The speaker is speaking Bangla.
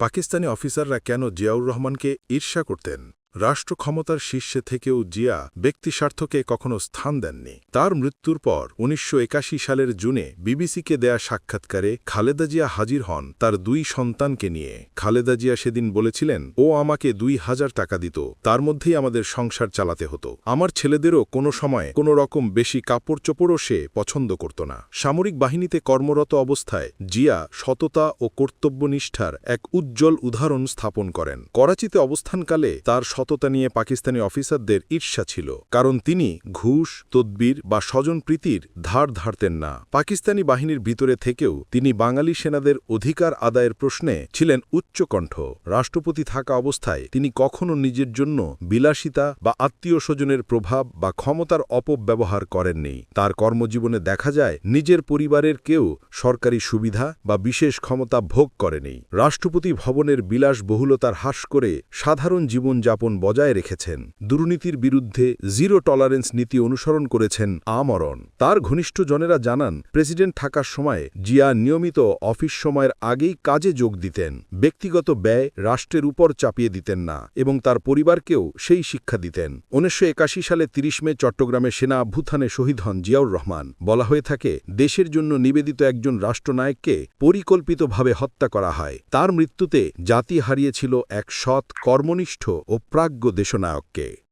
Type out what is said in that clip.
পাকিস্তানি অফিসাররা কেন জিয়াউর রহমানকে ঈর্ষা করতেন? রাষ্ট্র ক্ষমতার শীর্ষে থেকেও জিয়া ব্যক্তিস্বার্থকে কখনো স্থান দেননি। তার মৃত্যুর পর উনিশশো একাশি সালের জুনে বিবিসিকে দেয়া সাক্ষাৎকারে খালেদা জিয়া হাজির হন তার দুই সন্তানকে নিয়ে। খালেদা জিয়া সেদিন বলেছিলেন, ও আমাকে দুই হাজার টাকা দিত, তার মধ্যেই আমাদের সংসার চালাতে হতো। আমার ছেলেদেরও কোনো সময় কোনো রকম বেশি কাপড় চোপড়ও সে পছন্দ করত না। সামরিক বাহিনীতে কর্মরত অবস্থায় জিয়া সততা ও কর্তব্যনিষ্ঠার এক উজ্জ্বল উদাহরণ স্থাপন করেন। করাচিতে অবস্থানকালে তার সততা নিয়ে পাকিস্তানি অফিসারদের ঈর্ষা ছিল, কারণ তিনি ঘুষ, তদ্বির বা স্বজনপ্রীতির ধার ধারতেন না। পাকিস্তানি বাহিনীর ভিতরে থেকেও তিনি বাঙালি সেনাদের অধিকার আদায়ের প্রশ্নে ছিলেন উচ্চকণ্ঠ। রাষ্ট্রপতি থাকা অবস্থায় তিনি কখনো নিজের জন্য বিলাসিতা বা আত্মীয় স্বজনের প্রভাব বা ক্ষমতার অপব্যবহার করেননি। তার কর্মজীবনে দেখা যায়, নিজের পরিবারের কেউ সরকারি সুবিধা বা বিশেষ ক্ষমতা ভোগ করেনি। রাষ্ট্রপতি ভবনের বিলাসবহুলতার হ্রাস করে সাধারণ জীবনযাপন বজায় রেখেছেন। দুর্নীতির বিরুদ্ধে জিরো টলারেন্স নীতি অনুসরণ করেছেন আমরণ। তার ঘনিষ্ঠ জনেরা জানান, প্রেসিডেন্ট থাকার সময় জিয়া নিয়মিত অফিস সময়ের আগেই কাজে যোগ দিতেন। ব্যক্তিগত ব্যয় রাষ্ট্রের উপর চাপিয়ে দিতেন না এবং তার পরিবারকেও সেই শিক্ষা দিতেন। উনিশশো একাশি সালে ৩০ মে চট্টগ্রামে সেনা অভ্যুত্থানে শহীদ হন জিয়াউর রহমান। বলা হয়ে থাকে, দেশের জন্য নিবেদিত একজন রাষ্ট্রনায়ককে পরিকল্পিতভাবে হত্যা করা হয়। তার মৃত্যুতে জাতি হারিয়েছিল এক সৎ, কর্মনিষ্ঠ ও প্রাজ্ঞ দেশনায়ককে।